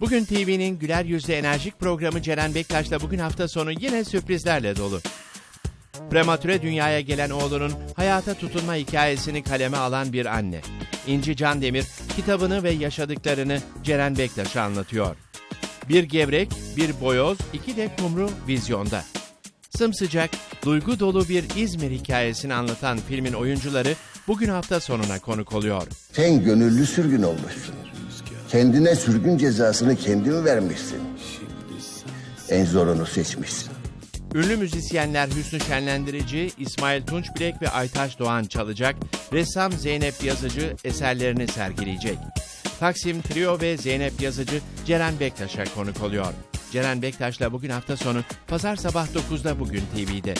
Bugün TV'nin güler yüzlü enerjik programı Ceren Bektaş'la bugün hafta sonu yine sürprizlerle dolu. Prematüre dünyaya gelen oğlunun hayata tutunma hikayesini kaleme alan bir anne. İnci Candemir kitabını ve yaşadıklarını Ceren Bektaş'a anlatıyor. Bir gevrek, bir boyoz, iki de kumru vizyonda. Sımsıcak, duygu dolu bir İzmir hikayesini anlatan filmin oyuncuları bugün hafta sonuna konuk oluyor. Sen gönüllü sürgün olmuşsun. Kendine sürgün cezasını kendin vermişsin. En zorunu seçmişsin. Ünlü müzisyenler Hüsnü Şenlendirici, İsmail Tunçbilek ve Aytaş Doğan çalacak, ressam Zeynep Yazıcı eserlerini sergileyecek. Taksim Trio ve Zeynep Yazıcı Ceren Bektaş'a konuk oluyor. Ceren Bektaş'la bugün hafta sonu pazar sabah 9'da bugün TV'de.